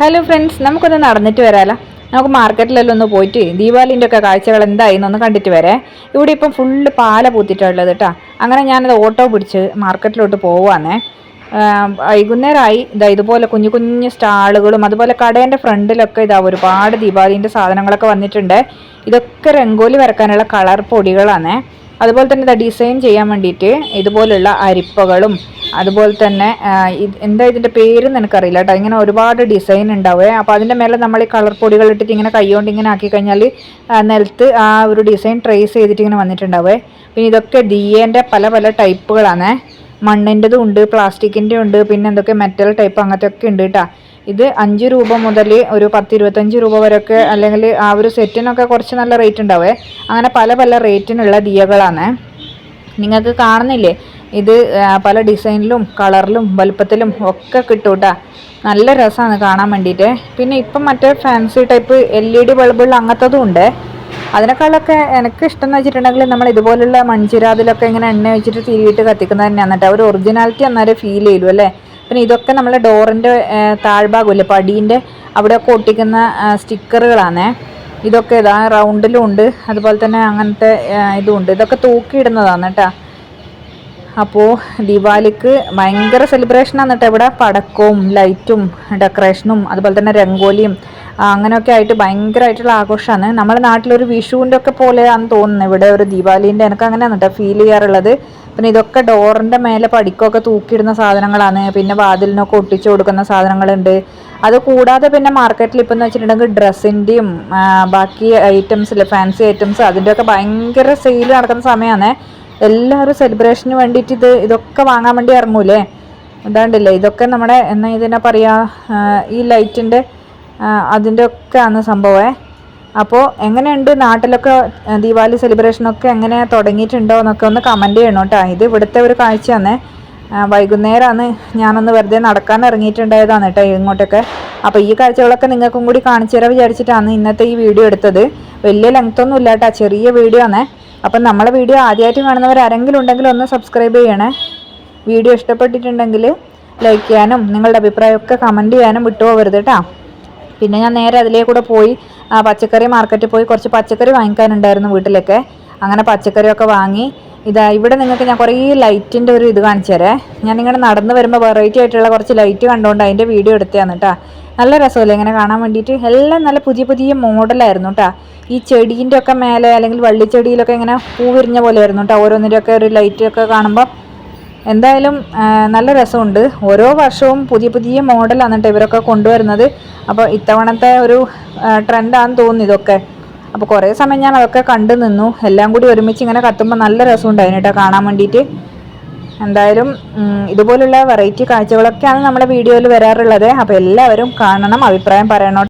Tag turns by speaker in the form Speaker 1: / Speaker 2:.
Speaker 1: Hello friends നമുക്കൊന്ന് നടന്നിട്ട് വരാല. നമുക്ക് മാർക്കറ്റിലെല്ലാം ഒന്ന് പോയിട്ട് ദീപാവലിന്റെ ഒക്കെ കാഴ്ചകൾ എന്തായി എന്നൊന്ന് കണ്ടിട്ട് വരേ. ഇവിടെ ഇപ്പം ഫുള്ള് പാല പൂത്തിട്ടുള്ളത് കേട്ടോ അങ്ങനെ ഞാനത് ഓട്ടോ പിടിച്ച് മാർക്കറ്റിലോട്ട് പോവാന്നേ. വൈകുന്നേരമായി ഇതാ ഇതുപോലെ കുഞ്ഞു കുഞ്ഞു സ്റ്റാളുകളും അതുപോലെ കടേന്റെ ഫ്രണ്ടിലൊക്കെ ഇതാ ഒരുപാട് ദീപാവലിന്റെ സാധനങ്ങളൊക്കെ വന്നിട്ടുണ്ട്. ഇതൊക്കെ രംഗോലി വരക്കാനുള്ള കളർ പൊടികളാണേ അതുപോലെ തന്നെ ഡിസൈൻ ചെയ്യാൻ വേണ്ടിയിട്ട് ഇതുപോലുള്ള അരിപ്പകളും അതുപോലെ തന്നെ എന്താ ഇതിന്റെ പേര് എനിക്കറിയില്ല കേട്ടോ. ഇങ്ങനെ ഒരുപാട് ഡിസൈൻ ഉണ്ടാവുക അപ്പോൾ അതിന്റെ മേലെ നമ്മൾ ഈ കളർ പൊടികൾ ഇട്ടിട്ട് ഇങ്ങനെ കൈകൊണ്ട് ഇങ്ങനെ ആക്കി കഴിഞ്ഞാൽ നിലത്ത് ആ ഒരു ഡിസൈൻ ട്രേസ് ചെയ്തിട്ട് ഇങ്ങനെ വന്നിട്ടുണ്ടാവേ. പിന്നെ ഇതൊക്കെ ദിയേന്റെ പല പല ടൈപ്പുകളാണ് മണ്ണിന്റെതും ഉണ്ട് പ്ലാസ്റ്റിക്കിന്റെ ഉണ്ട് പിന്നെ എന്തൊക്കെ മെറ്റൽ ടൈപ്പ് അങ്ങനത്തെ ഒക്കെ ഉണ്ട് കേട്ടോ. ഇത് അഞ്ച് രൂപ മുതൽ ഒരു പത്ത് ഇരുപത്തഞ്ച് രൂപ വരെയൊക്കെ അല്ലെങ്കിൽ ആ ഒരു സെറ്റിനൊക്കെ കുറച്ച് നല്ല റേറ്റ് ഉണ്ടാവേ. അങ്ങനെ പല പല റേറ്റിനുള്ള ദിയകളാണ് നിങ്ങൾക്ക് കാണുന്നില്ലേ? ഇത് പല ഡിസൈനിലും കളറിലും വലുപ്പത്തിലും ഒക്കെ കിട്ടും കേട്ടോ നല്ല രസമാണ് കാണാൻ വേണ്ടിയിട്ട് പിന്നെ ഇപ്പം മറ്റേ fancy type L E D ബൾബുള്ള അങ്ങനത്തതും ഉണ്ട്. അതിനേക്കാളൊക്കെ എനിക്ക് ഇഷ്ടം എന്ന് വെച്ചിട്ടുണ്ടെങ്കിൽ നമ്മൾ ഇതുപോലുള്ള മൺചിരാതിലൊക്കെ ഇങ്ങനെ എണ്ണ വെച്ചിട്ട് തിരിയിട്ട് കത്തിക്കുന്നത് തന്നെയാണ് എന്നിട്ട് ഒരു ഒറിജിനാലിറ്റി അന്നേരം ഫീൽ ചെയ്തു അല്ലേ? പിന്നെ ഇതൊക്കെ നമ്മൾ ഡോറിന്റെ താഴ്ഭാഗമില്ലേ? പടീന്റെ അവിടെയൊക്കെ ഒട്ടിക്കുന്ന സ്റ്റിക്കറുകളാണേ. ഇതൊക്കെ ഇതാ റൗണ്ടിലും ഉണ്ട്. അതുപോലെ തന്നെ അങ്ങനത്തെ ഇതും ഉണ്ട്. ഇതൊക്കെ തൂക്കിയിടുന്നതാണ് കേട്ടോ. അപ്പോൾ ദീപാവലിക്ക് ഭയങ്കര സെലിബ്രേഷൻ കേട്ടോ ഇവിടെ പടക്കവും ലൈറ്റും ഡെക്കറേഷനും അതുപോലെ തന്നെ രംഗോലിയും അങ്ങനെയൊക്കെ ആയിട്ട് ഭയങ്കരമായിട്ടുള്ള ആഘോഷമാണ് നമ്മുടെ നാട്ടിലൊരു വിഷുവിന്റെ ഒക്കെ പോലെയാണ് തോന്നുന്നത് ഇവിടെ ഒരു ദീപാവലീന്റെ എനിക്ക് അങ്ങനെയാണ് കേട്ടോ ഫീൽ ചെയ്യാറുള്ളത്. പിന്നെ ഇതൊക്കെ ഡോറിന്റെ മേലെ പടിക്കൊക്കെ തൂക്കിയിടുന്ന സാധനങ്ങളാണ്. പിന്നെ വാതിലിനൊക്കെ ഒട്ടിച്ചു കൊടുക്കുന്ന സാധനങ്ങളുണ്ട്. അത് കൂടാതെ പിന്നെ മാർക്കറ്റിൽ ഇപ്പം എന്ന് വെച്ചിട്ടുണ്ടെങ്കിൽ ഡ്രസ്സിന്റെയും ബാക്കി ഐറ്റംസിൽ ഫാൻസി ഐറ്റംസ് അതിന്റെയൊക്കെ ഭയങ്കര സെയിൽ നടക്കുന്ന സമയമാണ്. എല്ലാവരും സെലിബ്രേഷന് വേണ്ടിയിട്ട് ഇത് ഇതൊക്കെ വാങ്ങാൻ വേണ്ടി ഇറങ്ങൂലേ? ഇതാണ്ടില്ലേ ഇതൊക്കെ നമ്മുടെ എന്നാ ഇതിനെ പറയുക ഈ ലൈറ്റിന്റെ അതിന്റെ ഒക്കെ ആണ് സംഭവമേ. അപ്പോൾ എങ്ങനെയുണ്ട് നാട്ടിലൊക്കെ ദീപാവലി സെലിബ്രേഷനൊക്കെ എങ്ങനെ തുടങ്ങിയിട്ടുണ്ടോ എന്നൊക്കെ ഒന്ന് കമന്റ് ചെയ്യണം കേട്ടോ ഇത് ഇവിടുത്തെ ഒരു കാഴ്ചയാണ് വൈകുന്നേരമാണ് ഞാനൊന്ന് വെറുതെ നടക്കാൻ ഇറങ്ങിയിട്ടുണ്ടായതാണ് കേട്ടോ ഇങ്ങോട്ടൊക്കെ. അപ്പോൾ ഈ കാഴ്ചകളൊക്കെ നിങ്ങൾക്കും കൂടി കാണിച്ചു തരാൻ വിചാരിച്ചിട്ടാണ് ഇന്നത്തെ ഈ വീഡിയോ എടുത്തത്. വലിയ ലെങ്ത്തൊന്നും ഇല്ല കേട്ടോ ചെറിയ വീഡിയോ ആണേ അപ്പം നമ്മളെ വീഡിയോ ആദ്യമായിട്ട് കാണുന്നവർ ആരെങ്കിലും ഉണ്ടെങ്കിൽ ഒന്ന് സബ്സ്ക്രൈബ് ചെയ്യണേ. വീഡിയോ ഇഷ്ടപ്പെട്ടിട്ടുണ്ടെങ്കിൽ ലൈക്ക് ചെയ്യാനും നിങ്ങളുടെ അഭിപ്രായമൊക്കെ കമന്റ് ചെയ്യാനും വിട്ടുപോകരുത് കേട്ടോ പിന്നെ ഞാൻ നേരെ അതിലേ കൂടെ പോയി പച്ചക്കറി മാർക്കറ്റിൽ പോയി കുറച്ച് പച്ചക്കറി വാങ്ങിക്കാനുണ്ടായിരുന്നു വീട്ടിലൊക്കെ. അങ്ങനെ പച്ചക്കറിയൊക്കെ വാങ്ങി ഇതാ ഇവിടെ നിങ്ങൾക്ക് ഞാൻ കുറേ ലൈറ്റിന്റെ ഒരു ഇത് കാണിച്ചു തരേ. ഞാൻ ഇങ്ങനെ നടന്നു വരുമ്പോൾ വെറൈറ്റി ആയിട്ടുള്ള കുറച്ച് ലൈറ്റ് കണ്ടുകൊണ്ട് അതിന്റെ വീഡിയോ എടുത്തതാണ് കേട്ടോ നല്ല രസമല്ലേ ഇങ്ങനെ കാണാൻ വേണ്ടിയിട്ട്? എല്ലാം നല്ല പുതിയ പുതിയ മോഡലായിരുന്നു കേട്ടോ ഈ ചെടീന്റെ ഒക്കെ മേലെ അല്ലെങ്കിൽ വള്ളിച്ചെടിയിലൊക്കെ ഇങ്ങനെ പൂ വിരിഞ്ഞ പോലെ ആയിരുന്നു കേട്ടോ ഓരോന്നിന്റെയൊക്കെ ഒരു ലൈറ്റൊക്കെ കാണുമ്പോൾ എന്തായാലും നല്ല രസമുണ്ട്. ഓരോ വർഷവും പുതിയ പുതിയ മോഡലാണ് കേട്ടോ ഇവരൊക്കെ കൊണ്ടുവരുന്നത്. അപ്പോൾ ഇത്തവണത്തെ ഒരു ട്രെൻഡാണെന്ന് തോന്നുന്നു ഇതൊക്കെ. അപ്പോൾ കുറേ സമയം ഞാൻ അതൊക്കെ കണ്ടു നിന്നു. എല്ലാം കൂടി ഒരുമിച്ച് ഇങ്ങനെ കത്തുമ്പോൾ നല്ല രസമുണ്ടായിരുന്നു കേട്ടോ കാണാൻ വേണ്ടിയിട്ട്. എന്തായാലും ഇതുപോലുള്ള വെറൈറ്റി കാഴ്ചകളൊക്കെയാണ് നമ്മുടെ വീഡിയോയിൽ വരാറുള്ളത്. അപ്പോൾ എല്ലാവരും കാണണം അഭിപ്രായം പറയണം